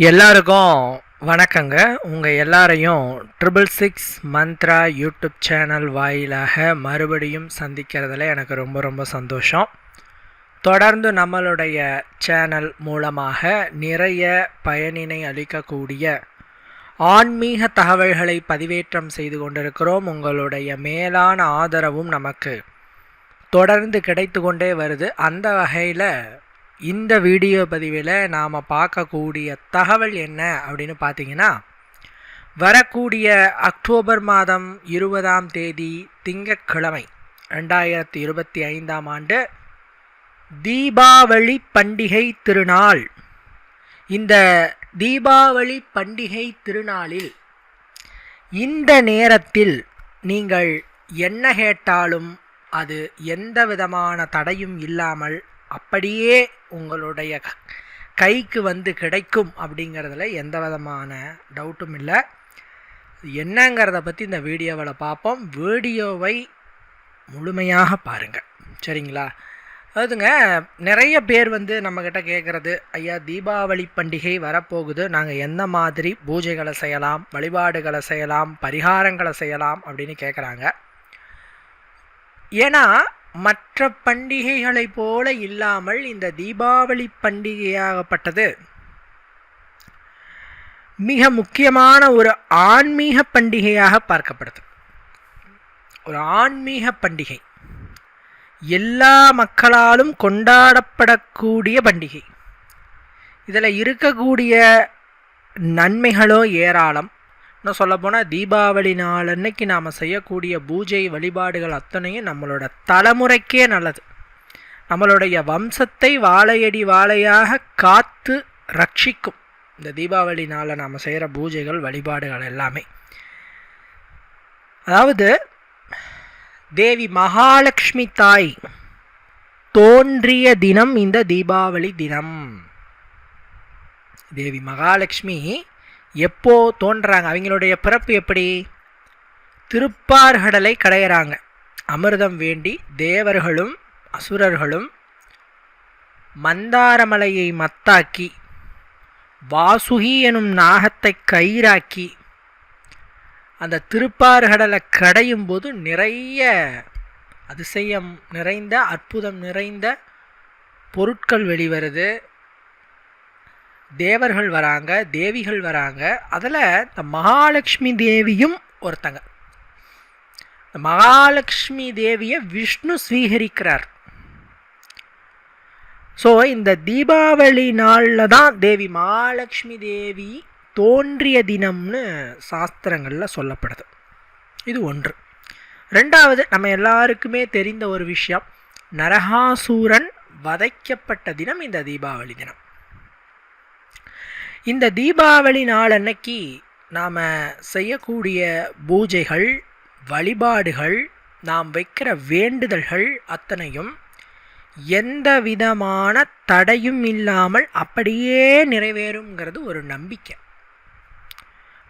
எல்லாருக்கும் வணக்கங்க. உங்கள் எல்லாரையும் triple six Mantra YouTube channel வாயிலாக மறுபடியும் சந்திக்கிறதுல எனக்கு ரொம்ப ரொம்ப சந்தோஷம். தொடர்ந்து நம்மளுடைய சேனல் மூலமாக நிறைய பயனினை அளிக்கக்கூடிய ஆன்மீக தகவல்களை பதிவேற்றம் செய்து கொண்டிருக்கிறோம். உங்களுடைய மேலான ஆதரவும் நமக்கு தொடர்ந்து கிடைத்து கொண்டே வருது. அந்த வகையில் இந்த வீடியோ பதிவில் நாம் பார்க்கக்கூடிய தகவல் என்ன அப்படின்னு பார்த்தீங்கன்னா வரக்கூடிய அக்டோபர் மாதம் இருபதாம் தேதி திங்கட்கிழமை ரெண்டாயிரத்தி இருபத்தி ஐந்தாம் ஆண்டு தீபாவளி பண்டிகை திருநாள். இந்த தீபாவளி பண்டிகை திருநாளில் இந்த நேரத்தில் நீங்கள் என்ன கேட்டாலும் அது எந்த விதமான தடையும் இல்லாமல் அப்படியே உங்களுடைய க- கைக்கு வந்து கிடைக்கும் அப்படிங்கிறதுல எந்த விதமான டவுட்டும் இல்லை. என்னங்கிறத பற்றி இந்த வீடியோவில் பார்ப்போம். வீடியோவை முழுமையாக பாருங்கள் சரிங்களா? அதுங்க நிறைய பேர் வந்து நம்மக்கிட்ட கேட்குறது ஐயா தீபாவளி பண்டிகை வரப்போகுது. நாங்கள் எந்த மாதிரி பூஜைகளை செய்யலாம் வழிபாடுகளை செய்யலாம் பரிகாரங்களை செய்யலாம்? அப்படின்னு கேட்குறாங்க ஏன்னா மற்ற பண்டிகைகளைப் போல இல்லாமல் இந்த தீபாவளி பண்டிகையாகப்பட்டது. மிக முக்கியமான ஒரு ஆன்மீக பண்டிகையாக பார்க்கப்படுது. ஒரு ஆன்மீக பண்டிகை. எல்லா மக்களாலும் கொண்டாடப்படக்கூடிய பண்டிகை. இதில் இருக்கக்கூடிய நன்மைகளோ ஏராளம். இன்னும் சொல்லப்போனால் தீபாவளி நாள் அன்னைக்கு நாம் செய்யக்கூடிய பூஜை வழிபாடுகள் அத்தனையும் நம்மளோட தலைமுறைக்கே நல்லது. நம்மளுடைய வம்சத்தை வாழையடி வாழையாக காத்து ரட்சிக்கும் இந்த தீபாவளி நாளில் நாம் செய்கிற பூஜைகள் வழிபாடுகள் எல்லாமே. அதாவது தேவி மகாலட்சுமி தாய் தோன்றிய தினம் இந்த தீபாவளி தினம். தேவி மகாலட்சுமி எப்போ தோன்றாங்க? அவங்களுடைய பிறப்பு எப்படி? திருப்பார்கடலை கடையிறாங்க. அமிர்தம் வேண்டி தேவர்களும் அசுரர்களும் மந்தாரமலையை மத்தாக்கி வாசுகி எனும் நாகத்தை கயிறாக்கி அந்த திருப்பார்கடலை கடையும் போது நிறைய அதிசயம் நிறைந்த அற்புதம் நிறைந்த பொருட்கள் வெளிவருது. தேவர்கள் வராங்க தேவிகள் வராங்க. அதில் இந்த மகாலட்சுமி தேவியும் ஒருத்தங்க. இந்த மகாலட்சுமி தேவியை விஷ்ணு ஸ்வீகரிக்கிறார். ஸோ இந்த தீபாவளி நாளில் தான் தேவி மகாலட்சுமி தேவி தோன்றிய தினம்னு சாஸ்திரங்களில் சொல்லப்படுது. இது ஒன்று. ரெண்டாவது நம்ம எல்லாருக்குமே தெரிந்த ஒரு விஷயம். நரகாசூரன் வதைக்கப்பட்ட தினம் இந்த தீபாவளி தினம். இந்த தீபாவளி நாள் அன்னைக்கு நாம் செய்யக்கூடிய பூஜைகள் வழிபாடுகள் நாம் வைக்கிற வேண்டுதல்கள் அத்தனையும் எந்த விதமான தடையும் இல்லாமல் அப்படியே நிறைவேறுங்கிறது ஒரு நம்பிக்கை.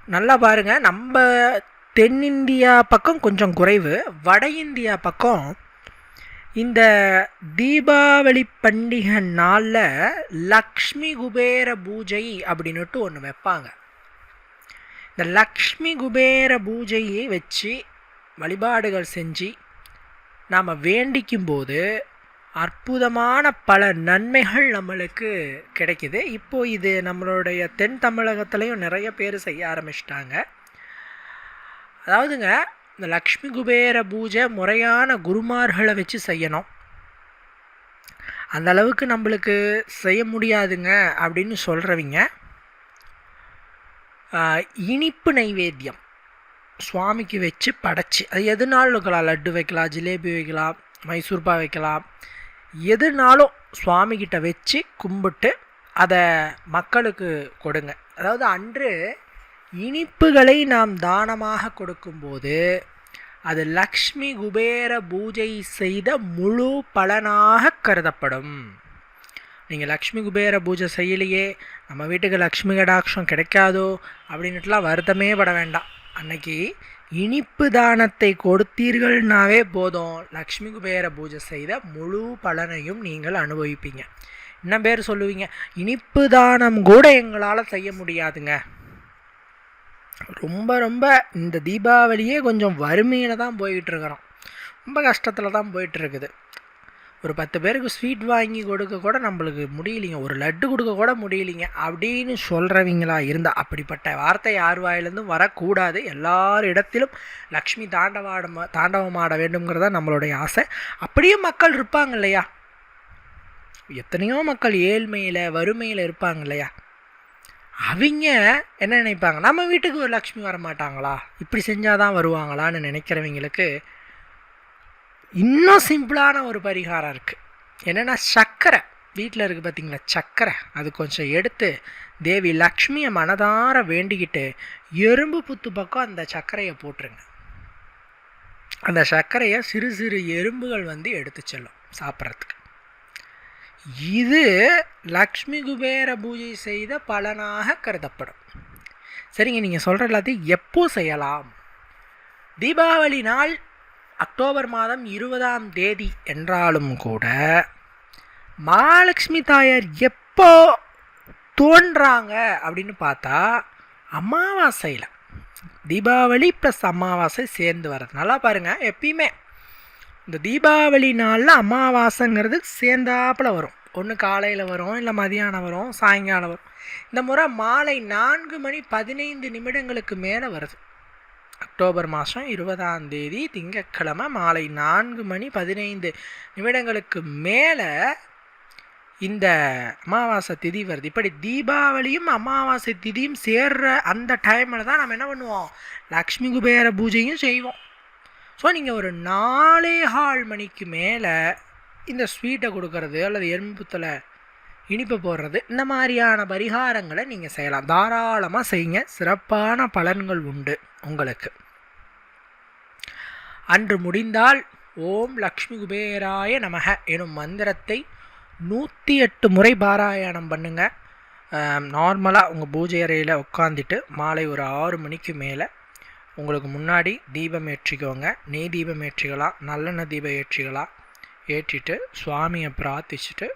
நல்லா பாருங்க நம்ம தென்னிந்தியா பக்கம் கொஞ்சம் குறைவு வட இந்தியா பக்கம் இந்த தீபாவளி பண்டிகை நாளில் லக்ஷ்மி குபேர பூஜை அப்படின்னுட்டு ஒன்று வைப்பாங்க. இந்த லக்ஷ்மி குபேர பூஜையை வச்சு வழிபாடுகள் செஞ்சு நாம் வேண்டிக்கும் போது அற்புதமான பல நன்மைகள் நம்மளுக்கு கிடைக்குது. இப்போ இது நம்மளுடைய தென் தமிழகத்துலேயும் நிறைய பேர் செய்ய ஆரம்பிச்சிட்டாங்க. அதாவதுங்க இந்த லக்ஷ்மி குபேர பூஜை முறையான குருமார்களை வச்சு செய்யணும். அந்த அளவுக்கு நம்மளுக்கு செய்ய முடியாதுங்க அப்படின்னு சொல்கிறவங்க இனிப்பு நைவேத்தியம் சுவாமிக்கு வச்சு படைச்சி அது எதுனாலும் வைக்கலாம். லட்டு வைக்கலாம் ஜிலேபி வைக்கலாம் மைசூர்பா வைக்கலாம். எதுனாலும் சுவாமிகிட்ட வச்சு கும்பிட்டு அதை மக்களுக்கு கொடுங்க. அதாவது அன்று இனிப்புகளை நாம் தானமாக கொடுக்கும்போது அது லக்ஷ்மி குபேர பூஜை செய்த முழு பலனாக கருதப்படும். நீங்கள் லக்ஷ்மி குபேர பூஜை செய்யலையே நம்ம வீட்டுக்கு லக்ஷ்மி கடாட்சம் கிடைக்காதோ அப்படின்ட்டுலாம் வருத்தமே பட வேண்டாம். அன்னைக்கு இனிப்பு தானத்தை கொடுத்தீர்கள்னாவே போதும். லக்ஷ்மி குபேர பூஜை செய்த முழு பலனையும் நீங்கள் அனுபவிப்பீங்க. இன்னும் பேர் சொல்லுவீங்க இனிப்பு தானம் கூட எங்களால் செய்ய முடியாதுங்க. ரொம்ப ரொம்ப இந்த தீபாவளியே கொஞ்சம் வறுமையில் தான் போயிட்டுருக்குறோம். ரொம்ப கஷ்டத்தில் தான் போயிட்டுருக்குது. ஒரு பத்து பேருக்கு ஸ்வீட் வாங்கி கொடுக்க கூட நம்மளுக்கு முடியலைங்க. ஒரு லட்டு கொடுக்க கூட முடியலைங்க. அப்படின்னு சொல்கிறவங்களா இருந்தால் அப்படிப்பட்ட வார்த்தை யார் வாயிலேருந்தும் வரக்கூடாது. எல்லார் இடத்திலும் லக்ஷ்மி தாண்டவாட தாண்டவமாட வேண்டும்ங்கிறதா நம்மளுடைய ஆசை. அப்படியே மக்கள் இருப்பாங்க இல்லையா? எத்தனையோ மக்கள் ஏழ்மையில் வறுமையில் இருப்பாங்க இல்லையா? அவங்க என்ன நினைப்பாங்க? நம்ம வீட்டுக்கு ஒரு லக்ஷ்மி வர மாட்டாங்களா இப்படி செஞ்சால் தான் வருவாங்களான்னு நினைக்கிறவங்களுக்கு இன்னும் சிம்பிளான ஒரு பரிகாரம் இருக்குது என்னென்னா சர்க்கரை வீட்டில் இருக்குது பார்த்தீங்களா சர்க்கரை அது கொஞ்சம் எடுத்து தேவி லக்ஷ்மியை மனதார வேண்டிக்கிட்டு எறும்பு புத்து பக்கம் அந்த சர்க்கரையை போட்டுருங்க. அந்த சர்க்கரையை சிறு சிறு எறும்புகள் வந்து எடுத்து செல்லும் சாப்பிட்றதுக்கு. இது லக்ஷ்மி குபேர பூஜை செய்த பலனாக கருதப்படும். சரிங்க நீங்கள் சொல்கிற எல்லாத்தையும் எப்போ செய்யலாம்? தீபாவளி நாள் அக்டோபர் மாதம் இருபதாம் தேதி என்றாலும் கூட மகாலட்சுமி தாயார் எப்போ தோன்றாங்க அப்படின்னு பார்த்தா அமாவாசையில். தீபாவளி ப்ளஸ் அமாவாசை சேர்ந்து வர்றது நல்லா பாருங்கள் எப்பயுமே இந்த தீபாவளி நாளில் அமாவாசைங்கிறது சேர்ந்தாப்பில் வரும். ஒன்று காலையில் வரும் இல்லை மதியானம் வரும் சாயங்காலம் வரும். இந்த முறை மாலை நான்கு மணி பதினைந்து நிமிடங்களுக்கு மேலே வருது. அக்டோபர் மாதம் இருபதாம் தேதி திங்கட்கிழமை மாலை நான்கு மணி பதினைந்து நிமிடங்களுக்கு மேலே இந்த அமாவாசை திதி வருது. இப்படி தீபாவளியும் அமாவாசை திதியும் சேர்ற அந்த டைமில் தான் நம்ம என்ன பண்ணுவோம்? லக்ஷ்மி குபேர பூஜையும் செய்வோம். ஸோ நீங்கள் ஒரு நாலே ஹால் மணிக்கு மேலே இந்த ஸ்வீட்டை கொடுக்கறது அல்லது எறும்புத்தில் இனிப்பு போடுறது இந்த மாதிரியான பரிகாரங்களை நீங்கள் செய்யலாம். தாராளமாக செய்யுங்க. சிறப்பான பலன்கள் உண்டு உங்களுக்கு. அன்று முடிந்தால் ஓம் லக்ஷ்மி குபேராய நமக எனும் மந்திரத்தை நூற்றி எட்டு முறை பாராயணம் பண்ணுங்கள் நார்மலாக உங்கள் பூஜை அறையில் உட்காந்துட்டு மாலை ஒரு ஆறு மணிக்கு மேலே உங்களுக்கு முன்னாடி தீபம் ஏற்றிக்கோங்க. நெய் தீபம் ஏற்றிக்கலாம் நல்லெண்ணெய் தீபம் ஏற்றிக்கலாம் ஏற்றிட்டு சுவாமியை பிரார்த்திச்சுட்டு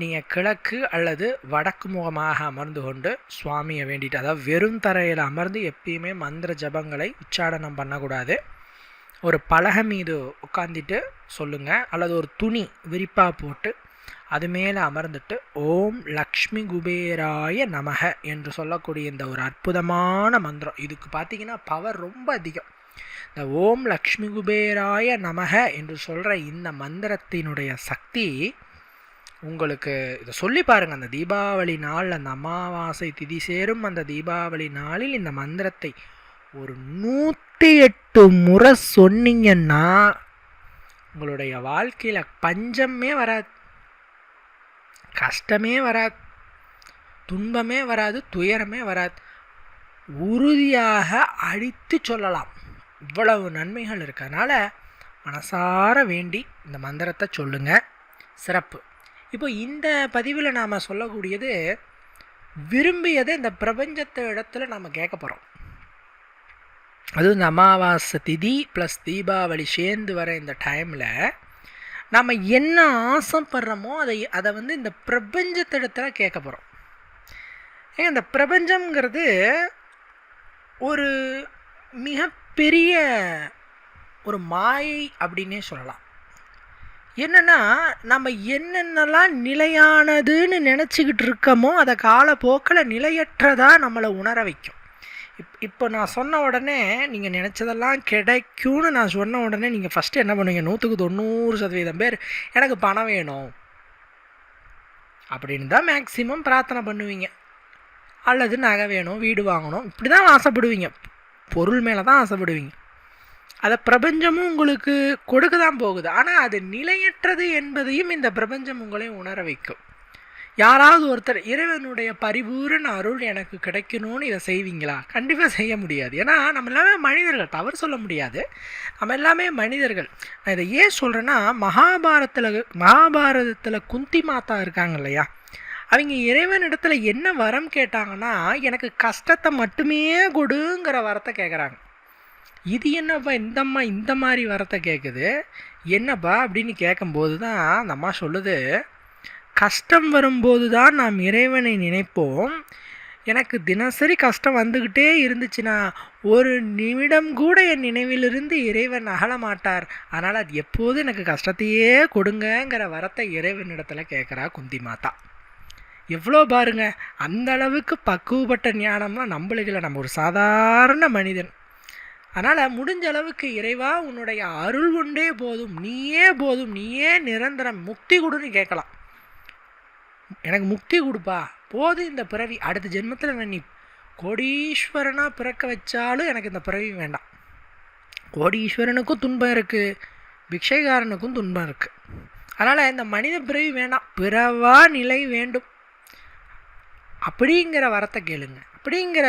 நீங்கள் கிழக்கு அல்லது வடக்கு முகமாக அமர்ந்து கொண்டு சுவாமியை வேண்டிட்டு அதாவது வெறும் தரையில் அமர்ந்து எப்பயுமே மந்திர ஜபங்களை உச்சாடனம் பண்ணக்கூடாது. ஒரு பலகை மீது உட்காந்துட்டு சொல்லுங்கள் அல்லது ஒரு துணி விரிப்பாக போட்டு அது மேலே அமர்ந்துட்டு ஓம் லக்ஷ்மி குபேராய நமக என்று சொல்லக்கூடிய இந்த ஒரு அற்புதமான மந்திரம். இதுக்கு பார்த்தீங்கன்னா பவர் ரொம்ப அதிகம். இந்த ஓம் லக்ஷ்மி குபேராய நமக என்று சொல்கிற இந்த மந்திரத்தினுடைய சக்தி உங்களுக்கு இதை சொல்லி பாருங்கள் அந்த தீபாவளி நாள் அந்த அமாவாசை திதி சேரும் அந்த தீபாவளி நாளில் இந்த மந்திரத்தை ஒரு நூற்றி எட்டு முறை சொன்னீங்கன்னா உங்களுடைய வாழ்க்கையில் பஞ்சமே வராது. கஷ்டமே வராது. துன்பமே வராது துயரமே வராது. உறுதியாக அழித்து சொல்லலாம். இவ்வளவு நன்மைகள் இருக்கனால மனசார வேண்டி இந்த மந்திரத்தை சொல்லுங்கள் சிறப்பு. இப்போ இந்த பதிவில் நாம் சொல்லக்கூடியது விரும்பியதை இந்த பிரபஞ்சத்தை இடத்துல நாம் கேட்க போகிறோம் அதுவும் இந்த அமாவாசை திதி ப்ளஸ் தீபாவளி சேர்ந்து வர இந்த டைமில் நம்ம என்ன ஆசைப்படுறோமோ அதை அதை வந்து இந்த பிரபஞ்சத்திடத்தில் கேட்க போகிறோம் ஏங்க இந்த பிரபஞ்சம்ங்கிறது ஒரு மிகப்பெரிய ஒரு மாயை அப்படின்னே சொல்லலாம். என்னென்னா நம்ம என்னென்னலாம் நிலையானதுன்னு நினச்சிக்கிட்டு இருக்கோமோ அதை காலப்போக்கில் நிலையற்றதாக நம்மளை உணர வைக்கும். இப் இப்போ நான் சொன்ன உடனே நீங்கள் நினச்சதெல்லாம் கிடைக்கும்னு நான் சொன்ன உடனே நீங்கள் ஃபஸ்ட்டு என்ன பண்ணுவீங்க? நூற்றுக்கு தொண்ணூறு சதவீதம் பேர் எனக்கு பணம் வேணும். அப்படின்னு தான் மேக்ஸிமம் பிரார்த்தனை பண்ணுவீங்க. அல்லது நகை வேணும் வீடு வாங்கணும் இப்படி தான் ஆசைப்படுவீங்க. பொருள் மேலே தான் ஆசைப்படுவீங்க. அதை பிரபஞ்சமும் உங்களுக்கு கொடுக்க தான் போகுது. ஆனால் அது நிலையற்றது என்பதையும் இந்த பிரபஞ்சம் உங்களை உணர வைக்கும். யாராவது ஒருத்தர் இறைவனுடைய பரிபூரண அருள் எனக்கு கிடைக்கணும்னு இதை செய்வீங்களா? கண்டிப்பாக செய்ய முடியாது. ஏன்னா நம்ம எல்லாமே மனிதர்கள் தவறு சொல்ல முடியாது. நம்ம எல்லாமே மனிதர்கள். நான் இதை ஏன் சொல்கிறேன்னா மகாபாரத்தில் மகாபாரதத்தில் குந்தி மாதா இருக்காங்க இல்லையா? அவங்க இறைவனிடத்தில் என்ன வரம் கேட்டாங்கன்னா எனக்கு கஷ்டத்தை மட்டுமே கொடுங்கிற வரத்தை கேட்குறாங்க இது என்னப்பா இந்தம்மா இந்த மாதிரி வரத்தை கேட்குது என்னப்பா அப்படின்னு கேட்கும்போது தான் அந்த அம்மா சொல்லுது கஷ்டம் வரும்போது தான் நாம் இறைவனை நினைப்போம். எனக்கு தினசரி கஷ்டம் வந்துக்கிட்டே இருந்துச்சுன்னா ஒரு நிமிடம் கூட என் நினைவிலிருந்து இறைவன் அகல மாட்டார். அதனால் அது எப்போதும் எனக்கு கஷ்டத்தையே கொடுங்கங்கிற வரத்தை இறைவனிடத்தில் கேட்குறா குந்தி மாதா. எவ்வளோ பாருங்க அந்த அளவுக்கு பக்குவப்பட்ட ஞானம்லாம் நம்மளுக்கு இல்லை நம்ம ஒரு சாதாரண மனிதன். அதனால் முடிஞ்ச அளவுக்கு இறைவா உன்னுடைய அருள் கொண்டே போதும் நீயே போதும் நீயே நிரந்தரம் முக்தி கொடுன்னு கேட்கலாம். எனக்கு முக்தி கொடுப்பா. போது இந்த பிறவி. அடுத்த ஜென்மத்தில் நான் நீ கோடீஸ்வரனாக பிறக்க வச்சாலும் எனக்கு இந்த பிறவி வேண்டாம். கோடீஸ்வரனுக்கும் துன்பம் இருக்குது பிக்ஷைகாரனுக்கும் துன்பம் இருக்குது அதனால் இந்த மனித பிறவி வேண்டாம் பிறவா நிலை வேண்டும். அப்படிங்கிற வரத்தை கேளுங்க. அப்படிங்கிற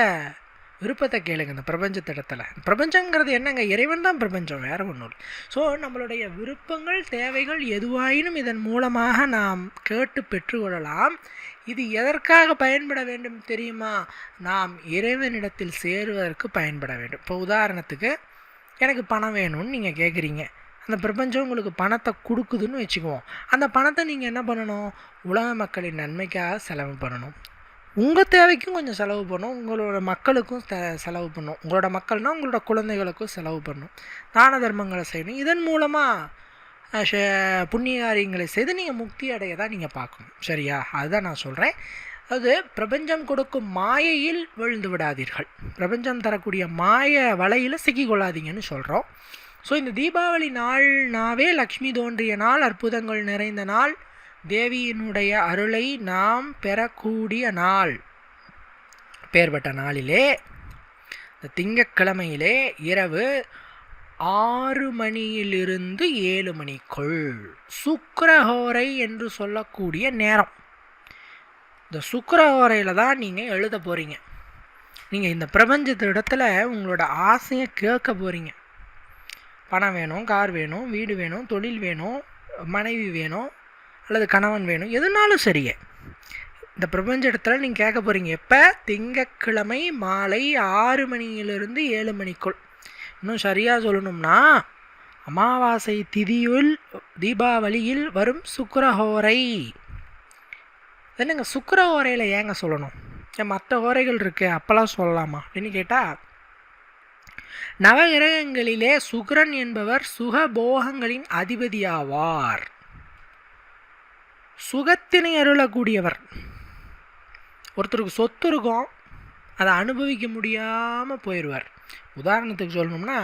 விருப்பத்தை கேளுங்க இந்த பிரபஞ்சத்திடத்தில் பிரபஞ்சங்கிறது என்னங்க? இறைவன் தான் பிரபஞ்சம் வேறு ஒன்றும் இல்லை. ஸோ நம்மளுடைய விருப்பங்கள் தேவைகள் எதுவாயினும் இதன் மூலமாக நாம் கேட்டு பெற்றுக்கொள்ளலாம். இது எதற்காக பயன்பட வேண்டும் தெரியுமா? நாம் இறைவனிடத்தில் சேருவதற்கு பயன்பட வேண்டும். இப்போ உதாரணத்துக்கு எனக்கு பணம் வேணும்னு நீங்கள் கேட்குறீங்க அந்த பிரபஞ்சம் உங்களுக்கு பணத்தை கொடுக்குதுன்னு வச்சுக்குவோம். அந்த பணத்தை நீங்கள் என்ன பண்ணணும்? உலக மக்களின் நன்மைக்காக செலவு பண்ணணும். உங்கள் தேவைக்கும் கொஞ்சம் செலவு பண்ணும். உங்களோட மக்களுக்கும் செலவு பண்ணும். உங்களோட மக்கள்னால் உங்களோட குழந்தைகளுக்கும் செலவு பண்ணும். தான தர்மங்களை செய்யணும். இதன் மூலமாக புண்ணிய காரியங்களை செய்து நீங்கள் முக்தி அடைய தான் நீங்கள் பார்க்கணும். சரியா? அதுதான் நான் சொல்கிறேன் அது பிரபஞ்சம் கொடுக்கும் மாயையில் விழுந்து விடாதீர்கள். பிரபஞ்சம் தரக்கூடிய மாய வலையில் சிக்கிக்கொள்ளாதீங்கன்னு சொல்கிறோம் ஸோ இந்த தீபாவளி நாள்னாவே லக்ஷ்மி தோன்றிய நாள் அற்புதங்கள் நிறைந்த நாள் தேவியினுடைய அருளை நாம் பெறக்கூடிய நாள். பேர்பட்ட நாளிலே இந்த திங்கக்கிழமையிலே இரவு ஆறு மணியிலிருந்து ஏழு மணிக்குள் சுக்கரஹோரை என்று சொல்லக்கூடிய நேரம். இந்த சுக்கரஹோரையில் தான் நீங்கள் எழுத போகிறீங்க நீங்கள் இந்த பிரபஞ்சத்து இடத்துல உங்களோட ஆசையை கேட்க போகிறீங்க பணம் வேணும் கார் வேணும் வீடு வேணும் தொழில் வேணும் மனைவி வேணும் அல்லது கணவன் வேணும் எதுனாலும் சரியே இந்த பிரபஞ்ச இடத்துல நீங்கள் கேட்க போகிறீங்க எப்போ? திங்கக்கிழமை மாலை ஆறு மணியிலிருந்து ஏழு மணிக்குள். இன்னும் சரியாக சொல்லணும்னா அமாவாசை திதியுள் தீபாவளியில் வரும் சுக்கரஹோரை. என்னங்க சுக்கரஹோரையில் ஏங்க சொல்லணும்? ஏன் மற்ற ஓரைகள் இருக்குது அப்போல்லாம் சொல்லலாமா? அப்படின்னு கேட்டால் நவகிரகங்களிலே சுக்கரன் என்பவர் சுகபோகங்களின் அதிபதியாவார். சுகத்தினை அருளக்கூடியவர். ஒருத்தருக்கு சொத்து இருக்கும் அதை அனுபவிக்க முடியாமல் போயிடுவார் உதாரணத்துக்கு சொல்லணும்னா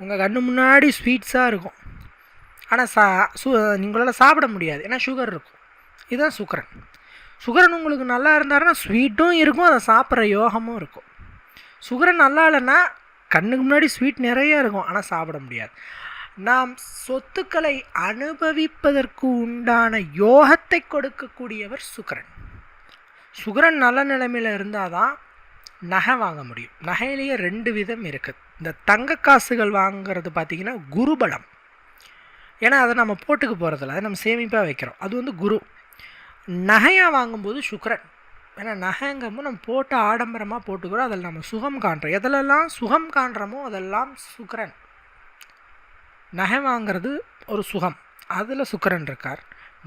உங்கள் கண்ணு முன்னாடி ஸ்வீட்ஸாக இருக்கும். ஆனால் சா சு உங்களால் சாப்பிட முடியாது. ஏன்னா சுகர் இருக்கும். இதுதான் சுக்கரன். சுகரன் உங்களுக்கு நல்லா இருந்தாருன்னா ஸ்வீட்டும் இருக்கும் அதை சாப்பிட்ற யோகமும் இருக்கும். சுகரன் நல்லா இல்லைன்னா கண்ணுக்கு முன்னாடி ஸ்வீட் நிறைய இருக்கும் ஆனால் சாப்பிட முடியாது. நாம் சொத்துக்களை அனுபவிப்பதற்கு உண்டான யோகத்தை கொடுக்கக்கூடியவர் சுக்கரன். சுக்கரன் நல்ல நிலைமையில் இருந்தால் தான் நகை வாங்க முடியும். நகையிலேயே ரெண்டு விதம் இருக்குது இந்த தங்க காசுகள் வாங்குறது பார்த்திங்கன்னா குருபலம். ஏன்னா அதை நம்ம போட்டுக்க போகிறதில்ல அதை நம்ம சேமிப்பாக வைக்கிறோம். அது வந்து குரு. நகையாக வாங்கும்போது சுக்கரன். ஏன்னா நகைங்கும்போது நம்ம போட்டு ஆடம்பரமாக போட்டுக்கிறோம். அதில் நம்ம சுகம் காண்றோம். எதிலெல்லாம் சுகம் காண்றோமோ அதெல்லாம் சுக்கரன். நகை வாங்கிறது ஒரு சுகம். அதில் சுக்கரன் இருக்கார்.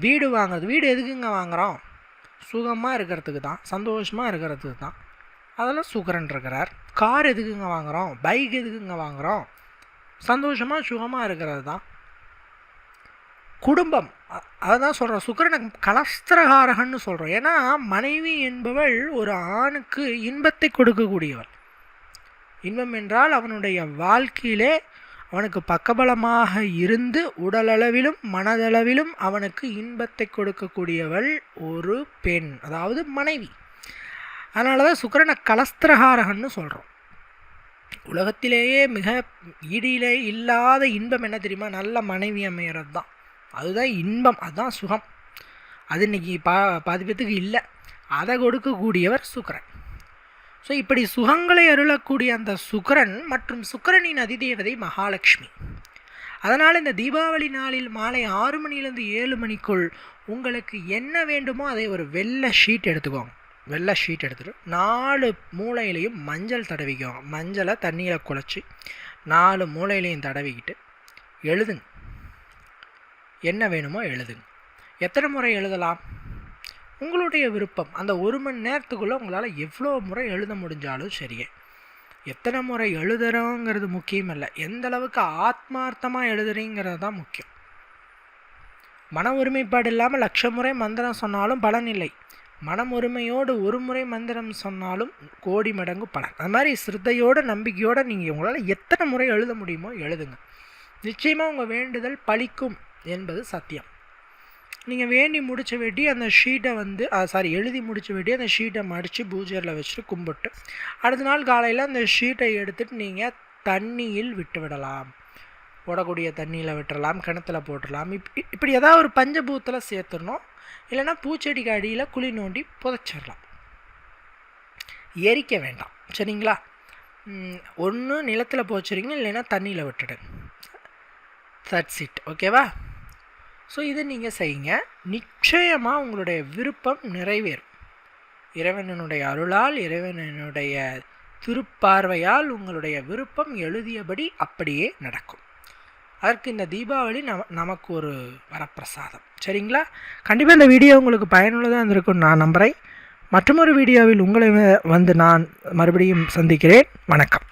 வீடு வாங்குறது வீடு எதுக்குங்க வாங்குகிறோம் சுகமாக இருக்கிறதுக்கு தான் சந்தோஷமாக இருக்கிறதுக்கு தான். அதில் சுக்கரன் இருக்கிறார். கார் எதுக்குங்க வாங்குகிறோம் பைக் எதுக்குங்க வாங்குகிறோம் சந்தோஷமாக சுகமாக இருக்கிறது தான். குடும்பம் அதுதான் சொல்கிறோம் சுக்கரனை கலஸ்திரகாரகன்னு சொல்கிறோம் ஏன்னா மனைவி என்பவள் ஒரு ஆணுக்கு இன்பத்தை கொடுக்கக்கூடியவள். இன்பம் என்றால் அவனுடைய வாழ்க்கையிலே அவனுக்கு பக்கபலமாக இருந்து உடலளவிலும் மனதளவிலும் அவனுக்கு இன்பத்தை கொடுக்கக்கூடியவள் ஒரு பெண் அதாவது மனைவி. அதனால தான் சுக்கரனை கலஸ்திரகாரகன்னு சொல்கிறோம் உலகத்திலேயே மிக ஈடியிலே இல்லாத இன்பம் என்ன தெரியுமா? நல்ல மனைவி அமையிறது தான் அதுதான் இன்பம் அதுதான் சுகம். அது இன்றைக்கி பா பாதி பேத்துக்கு இல்லை. அதை கொடுக்கக்கூடியவர் சுக்கரன். ஸோ இப்படி சுகங்களை அருளக்கூடிய அந்த சுக்கரன் மற்றும் சுக்கரனின் அதிதேவதை மகாலட்சுமி. அதனால் இந்த தீபாவளி நாளில் மாலை ஆறு மணிலேருந்து ஏழு மணிக்குள் உங்களுக்கு என்ன வேண்டுமோ அதை ஒரு வெள்ளை ஷீட் எடுத்துக்கோங்க. வெள்ளை ஷீட் எடுத்துகிட்டு நாலு மூளையிலையும் மஞ்சள் தடவிக்கோங்க. மஞ்சளை தண்ணியில் குழச்சி நாலு மூளையிலையும் தடவிக்கிட்டு எழுதுங்க. என்ன வேணுமோ எழுதுங்க. எத்தனை முறை எழுதலாம்? உங்களுடைய விருப்பம். அந்த ஒரு மணி நேரத்துக்குள்ளே உங்களால் எவ்வளோ முறை எழுத முடிஞ்சாலும் சரியே எத்தனை முறை எழுதுறோங்கிறது முக்கியம் இல்லை எந்த அளவுக்கு ஆத்மார்த்தமாக எழுதுறீங்கிறது தான் முக்கியம். மன ஒருமைப்பாடு இல்லாமல் லட்ச முறை மந்திரம் சொன்னாலும் பலன் இல்லை. மனம் ஒருமையோடு ஒரு முறை மந்திரம் சொன்னாலும் கோடி மடங்கு பலன். அது மாதிரி சிரத்தையோட நம்பிக்கையோடு நீங்கள் உங்களால் எத்தனை முறை எழுத முடியுமோ எழுதுங்க. நிச்சயமாக உங்கள் வேண்டுதல் பலிக்கும் என்பது சத்தியம். நீங்கள் வேண்டி முடிச்ச வெட்டி அந்த ஷீட்டை வந்து சாரி எழுதி முடிச்ச வெட்டி அந்த ஷீட்டை மடித்து பூஜையில் வச்சுட்டு கும்பிட்டு அடுத்த நாள் காலையில் அந்த ஷீட்டை எடுத்துகிட்டு நீங்கள் தண்ணியில் விட்டு விடலாம். ஓடக்கூடிய தண்ணியில் விட்டுறலாம் கிணத்துல போட்டுடலாம் இப் இப்படி ஏதாவது ஒரு பஞ்சபூத்தில் சேர்த்துடணும். இல்லைன்னா பூச்செடிக்கு அடியில் குழி நோண்டி புதைச்சிடலாம். எரிக்க வேண்டாம். சரிங்களா? ஒன்று நிலத்தில் போச்சுறீங்க இல்லைன்னா தண்ணியில் விட்டுடுங்க தட்ஸ் இட் ஓகேவா ஸோ இதை நீங்கள் செய்யுங்க. நிச்சயமாக உங்களுடைய விருப்பம் நிறைவேறும். இறைவனனுடைய அருளால் இறைவனனுடைய திருப்பார்வையால் உங்களுடைய விருப்பம் எழுதியபடி அப்படியே நடக்கும். அதற்கு இந்த தீபாவளி நம நமக்கு ஒரு வரப்பிரசாதம். சரிங்களா? கண்டிப்பாக இந்த வீடியோ உங்களுக்கு பயனுள்ளதாக இருந்திருக்கும் நான் நம்புகிறேன் மற்றொரு வீடியோவில் உங்களை வந்து நான் மறுபடியும் சந்திக்கிறேன். வணக்கம்.